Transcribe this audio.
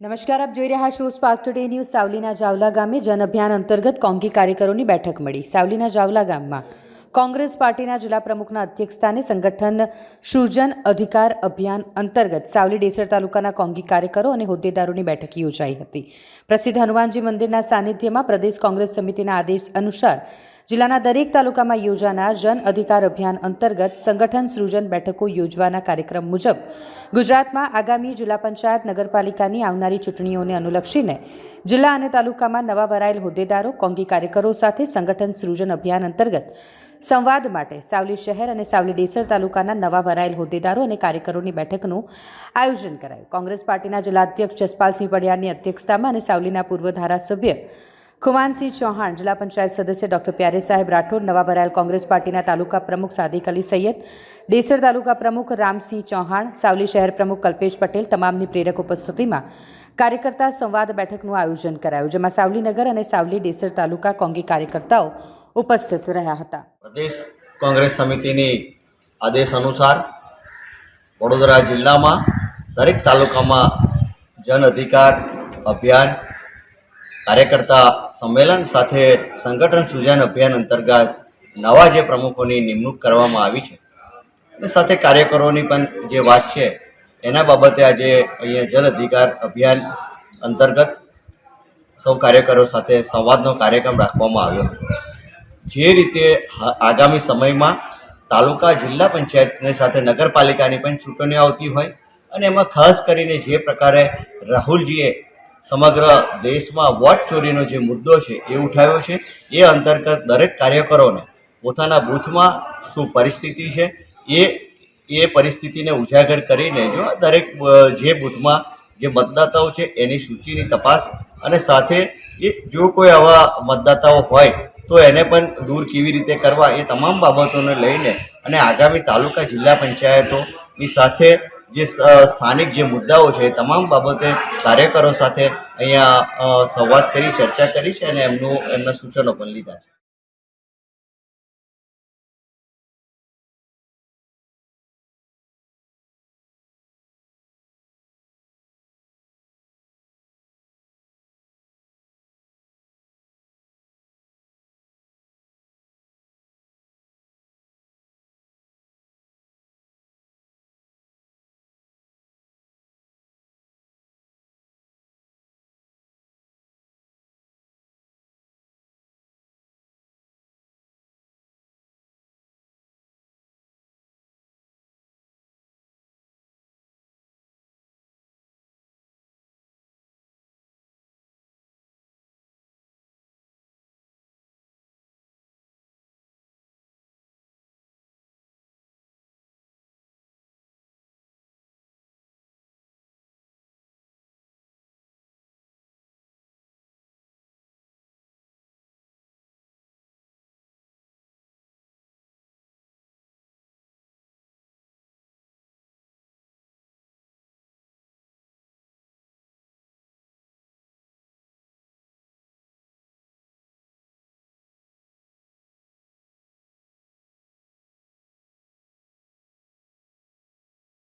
નમસ્કાર, આપ જોઈ રહ્યા છો સ્પાર્ક ટુડે ન્યૂઝ સાવલીના જાવલા ગામે જન અભિયાન અંતર્ગત કોંગી કાર્યકરોની બેઠક મળી. સાવલીના જાવલા ગામમાં કોંગ્રેસ પાર્ટીના જિલ્લા પ્રમુખના અધ્યક્ષસ્થાને સંગઠન સૃજન અધિકાર અભિયાન અંતર્ગત સાવલી ડેસર તાલુકાના કોંગી કાર્યકરો અને હોદ્દેદારોની બેઠક યોજાઈ હતી. પ્રસિદ્ધ હનુમાનજી મંદિરના સાનિધ્યમાં પ્રદેશ કોંગ્રેસ સમિતિના આદેશ અનુસાર જિલ્લાના દરેક તાલુકામાં યોજાનાર જન અધિકાર અભિયાન અંતર્ગત સંગઠન સૃજન બેઠકો યોજવાના કાર્યક્રમ મુજબ ગુજરાતમાં આગામી જિલ્લા પંચાયત નગરપાલિકાની આવનારી ચૂંટણીઓને અનુલક્ષીને જિલ્લા અને તાલુકામાં નવા વરાયેલ હોદ્દેદારો, કોંગી કાર્યકરો સાથે સંગઠન સૃજન અભિયાન અંતર્ગત સંવાદ માટે સાવલી શહેર અને સાવલી ડેસર તાલુકાના નવા વરાયેલ હોદ્દેદારો અને કાર્યકરોની બેઠકનું આયોજન કરાયું. કોંગ્રેસ પાર્ટીના જિલ્લાધ્યક્ષ જસપાલસિંહ પડિયારની અધ્યક્ષતામાં અને સાવલીના પૂર્વ ધારાસભ્ય ખુમાનસિંહ ચૌહાણ, જિલ્લા પંચાયત સદસ્ય ડોક્ટર પ્યારે સાહેબ રાઠોડ, નવા ભરાયેલ કોંગ્રેસ પાર્ટીના તાલુકા પ્રમુખ સાદિક અલી સૈયદ, ડેસર તાલુકા પ્રમુખ રામસિંહ ચૌહાણ, સાવલી શહેર પ્રમુખ કલ્પેશ પટેલ તમામની પ્રેરક ઉપસ્થિતિમાં કાર્યકર્તા સંવાદ બેઠકનું આયોજન કરાયું, જેમાં સાવલીનગર અને સાવલી ડેસર તાલુકા કોંગી કાર્યકર્તાઓ ઉપસ્થિત રહ્યા હતા. પ્રદેશ કોંગ્રેસ સમિતિની આદેશ અનુસાર વડોદરા જિલ્લામાં દરેક તાલુકામાં જન અધિકાર અભિયાન, કાર્યકર્તા સંમેલન સાથે સંગઠન સૂજન અભિયાન અંતર્ગત નવા જે પ્રમુખોની નિમણૂક કરવામાં આવી છે અને સાથે કાર્યકરોની પણ જે વાત છે, એના બાબતે આજે અહીંયા જન અધિકાર અભિયાન અંતર્ગત સૌ કાર્યકરો સાથે સંવાદનો કાર્યક્રમ રાખવામાં આવ્યો. જે રીતે આગામી સમયમાં તાલુકા જિલ્લા પંચાયતની સાથે નગરપાલિકાની પણ ચૂંટણીઓ આવતી હોય અને એમાં ખાસ કરીને જે પ્રકારે રાહુલજીએ સમગ્ર દેશમાં વોટ ચોરીનો જે મુદ્દો છે એ ઉઠાવ્યો છે, એ અંતર્ગત દરેક કાર્યકરોને પોતાના બૂથમાં શું પરિસ્થિતિ છે, એ એ પરિસ્થિતિને ઉજાગર કરીને જો દરેક જે બૂથમાં જે મતદાતાઓ છે એની સૂચિની તપાસ અને સાથે એ જો કોઈ આવા મતદાતાઓ હોય તો એને પણ દૂર કેવી રીતે કરવા એ તમામ બાબતોને લઈને અને આગામી તાલુકા જિલ્લા પંચાયતોની સાથે જે સ્થાનિક જે મુદ્દાઓ છે એ તમામ બાબતે કાર્યકરો સાથે અહીંયા સંવાદ કરી, ચર્ચા કરી છે અને એમનું, એમના સૂચનો પણ લીધા છે.